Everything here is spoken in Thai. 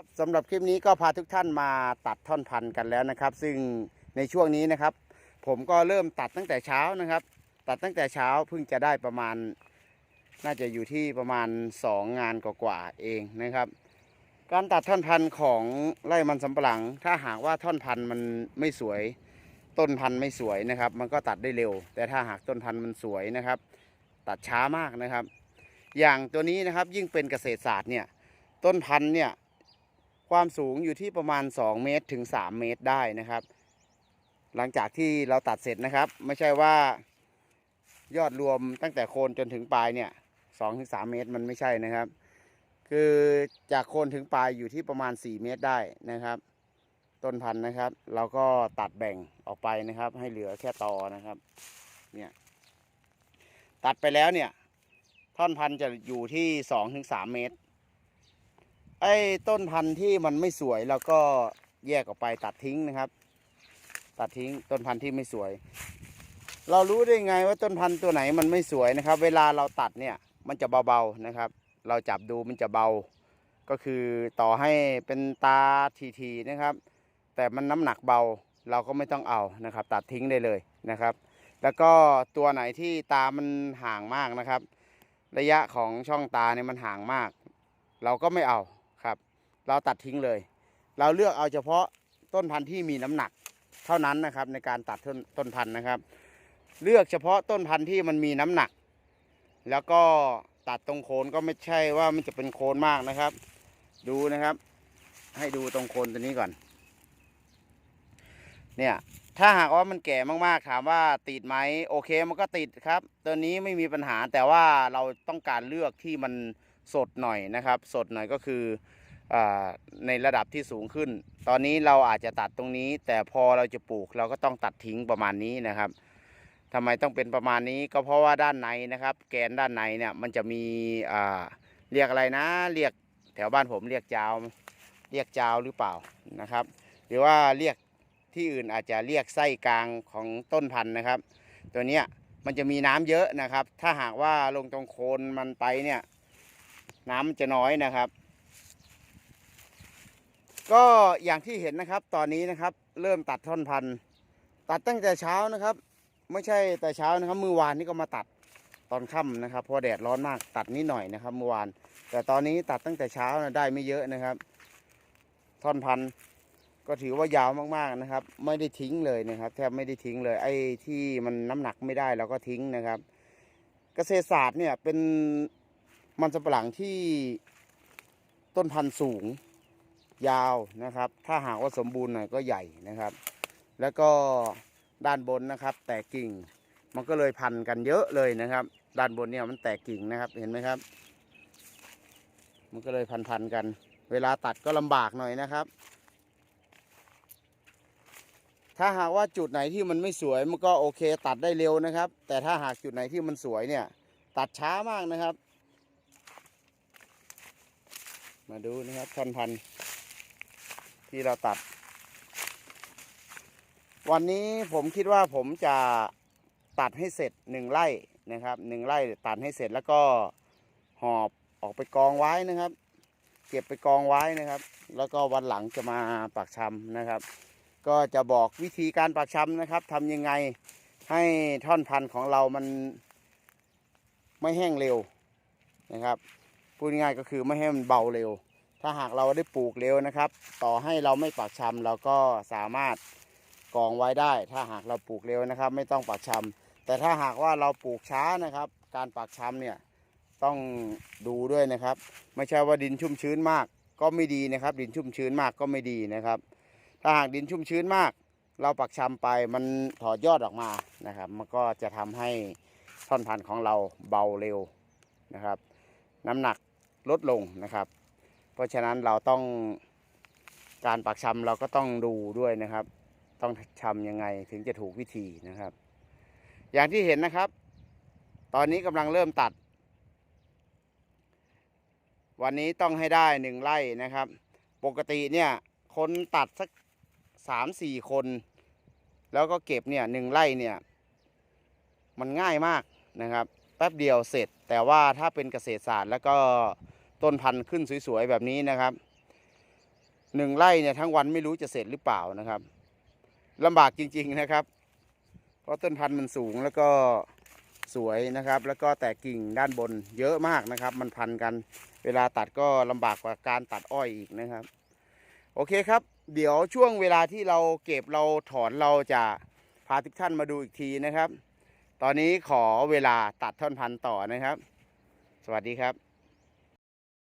ครับสำหรับคลิปนี้ก็พาทุกท่านมาตัดท่อนพันธุ์กันแล้วนะครับ ซึ่งในช่วงนี้นะครับ ผมก็เริ่มตัดตั้งแต่เช้านะครับ ตัดตั้งแต่เช้าเพิ่งจะได้ประมาณ น่าจะอยู่ที่ประมาณ 2 งานกว่าๆเองนะครับ การตัดท่อนพันธุ์ของไร่มันสำปะหลัง ถ้าหากว่าท่อนพันธุ์มันไม่สวย ต้นพันธุ์ไม่สวยนะครับ มันก็ตัดได้เร็ว แต่ถ้าหากต้นพันธุ์มันสวยนะครับ ตัดช้ามากนะครับ อย่างตัวนี้นะครับยิ่งเป็นเกษตรศาสตร์เนี่ยต้นพันธุ์เนี่ย ความสูงอยู่ที่ประมาณ 2 เมตรถึง 3 เมตรได้นะครับ หลังจากที่เราตัดเสร็จนะครับ ไม่ใช่ว่ายอดรวมตั้งแต่โคนจนถึงปลายเนี่ย2ถึง3เมตรมันไม่ใช่นะครับ คือจากโคนถึงปลายอยู่ที่ประมาณ 4 เมตรได้นะครับ ต้นพันธุ์นะครับ เราก็ตัดแบ่งออกไปนะครับ ให้เหลือแค่ตอนะครับเนี่ยตัดไปแล้วเนี่ยท่อนพันธุ์จะอยู่ที่2ถึง3เมตร ไอ้ต้นพันธุ์ที่มันไม่สวยเราก็แยกออกไปตัดทิ้งนะครับ ตัดทิ้งต้นพันธุ์ที่ไม่สวย เรารู้ได้ไงว่าต้นพันธุ์ตัวไหนมันไม่สวยนะครับ เวลาเราตัดเนี่ยมันจะเบาๆนะครับ เราจับดูมันจะเบา ก็คือต่อให้เป็นตาทีๆนะครับ แต่มันน้ำหนักเบาเราก็ไม่ต้องเอานะครับ ตัดทิ้งได้เลยนะครับ แล้วก็ตัวไหนที่ตามันห่างมากนะครับ ระยะของช่องตาเนี่ยมันห่างมาก เราก็ไม่เอา เราตัดทิ้งเลย เราเลือกเอาเฉพาะต้นพันธุ์ที่มีน้ำหนักเท่านั้นนะครับ ในการตัดต้นต้นพันธุ์นะครับ เลือกเฉพาะต้นพันธุ์ที่มันมีน้ำหนัก แล้วก็ตัดตรงโคนก็ไม่ใช่ว่ามันจะเป็นโคนมากนะครับ ดูนะครับ ให้ดูตรงโคนตัวนี้ก่อน เนี่ยถ้าหากว่ามันแก่มากๆ ถามว่าติดไหมโอเคมันก็ติดครับ ตัวนี้ไม่มีปัญหาแต่ว่าเราต้องการเลือกที่มันสดหน่อยนะครับ สดหน่อยก็คือ ในระดับที่สูงขึ้น ตอนนี้เราอาจจะตัดตรงนี้ แต่พอเราจะปลูกเราก็ต้องตัดทิ้งประมาณนี้นะครับทำไมต้องเป็นประมาณนี้ก็เพราะว่าด้านในนะครับ แกนด้านในเนี่ยมันจะมีเรียกอะไรนะ เรียกแถวบ้านผมเรียกจาวเรียกจาวหรือเปล่านะครับ หรือว่าเรียกที่อื่นอาจจะเรียกไส้กลางของต้นพันธุ์นะครับ ตัวเนี้ยมันจะมีน้ำเยอะนะครับ ถ้าหากว่าลงตรงโคนมันไปเนี่ย น้ำมันจะน้อยนะครับ ก็อย่างที่เห็นนะครับตอนนี้นะครับ เริ่มตัดท่อนพันธุ์ตัดตั้งแต่เช้านะครับ ไม่ใช่แต่เช้านะครับเมื่อวานนี้ก็มาตัดตอนค่ำนะครับเพราะแดดร้อนมากตัดนิดหน่อยนะครับเมื่อวาน แต่ตอนนี้ตัดตั้งแต่เช้านะได้ไม่เยอะนะครับ ท่อนพันธุ์ก็ถือว่ายาวมากๆนะครับ ไม่ได้ทิ้งเลยนะครับ แทบไม่ได้ทิ้งเลย ไอ้ที่มันน้ำหนักไม่ได้เราก็ทิ้งนะครับ เกษตรศาสตร์เนี่ยเป็นมันสำปะหลังที่ต้นพันธุ์สูง ยาวนะครับ ถ้าหากว่าสมบูรณ์หน่อยก็ใหญ่นะครับ แล้วก็ด้านบนนะครับ แตกกิ่ง มันก็เลยพันกันเยอะเลยนะครับ ด้านบนเนี่ยมันแตกกิ่งนะครับเห็นไหมครับ มันก็เลยพันๆกัน เวลาตัดก็ลำบากหน่อยนะครับ ถ้าหากว่าจุดไหนที่มันไม่สวยมันก็โอเค ตัดได้เร็วนะครับ แต่ถ้าหากจุดไหนที่มันสวยเนี่ย ตัดช้ามากนะครับ มาดูนะครับท่อนพัน ที่เราตัด วันนี้ผมคิดว่าผมจะตัดให้เสร็จหนึ่งไร่นะครับหนึ่งไร่ตัดให้เสร็จแล้วก็หอบออกไปกองไว้นะครับ เก็บไปกองไว้นะครับ แล้วก็วันหลังจะมาปักชำนะครับ ก็จะบอกวิธีการปักชำนะครับทำยังไงให้ท่อนพันธุ์ของเรามันไม่แห้งเร็วนะครับพูดง่ายๆก็คือไม่ให้มันเบาเร็ว ถ้าหากเราได้ปลูกเร็วนะครับ ต่อให้เราไม่ปักชำเราก็สามารถกองไว้ได้ ถ้าหากเราปลูกเร็วนะครับ ไม่ต้องปักชำแต่ถ้าหากว่าเราปลูกช้านะครับ การปักชำเนี่ยต้องดูด้วยนะครับ ไม่ใช่ว่าดินชุ่มชื้นมาก ก็ไม่ดีนะครับ ดินชุ่มชื้นมากก็ไม่ดีนะครับ ถ้าหากดินชุ่มชื้นมาก เราปักชำไปมันถอดยอดออกมานะครับ มันก็จะทำให้ท่อนพันธุ์ของเราเบาเร็วนะครับ น้ำหนักลดลงนะครับ เพราะฉะนั้นเราต้องการปักชำเราก็ต้องดูด้วยนะครับ ต้องชำยังไงถึงจะถูกวิธีนะครับ อย่างที่เห็นนะครับ ตอนนี้กำลังเริ่มตัด วันนี้ต้องให้ได้หนึ่งไร่นะครับ ปกติเนี่ยคนตัดสักสามสี่คน แล้วก็เก็บเนี่ยหนึ่งไร่เนี่ยมันง่ายมากนะครับ แป๊บเดียวเสร็จ แต่ว่าถ้าเป็นเกษตรศาสตร์แล้วก็ ต้นพันธุ์ขึ้นสวยๆแบบนี้นะครับหนึ่งไร่เนี่ยทั้งวันไม่รู้จะเสร็จหรือเปล่านะครับลำบากจริง ๆนะครับ เพราะต้นพันธุ์มันสูงแล้วก็สวยนะครับ แล้วก็แตกกิ่งด้านบนเยอะมากนะครับ มันพันกัน เวลาตัดก็ลำบากกว่าการตัดอ้อยอีกนะครับ โอเคครับ เดี๋ยวช่วงเวลาที่เราเก็บเราถอนเราจะพาทุกท่านมาดูอีกทีนะครับ ตอนนี้ขอเวลาตัดท่อนพันธุ์ต่อนะครับ สวัสดีครับ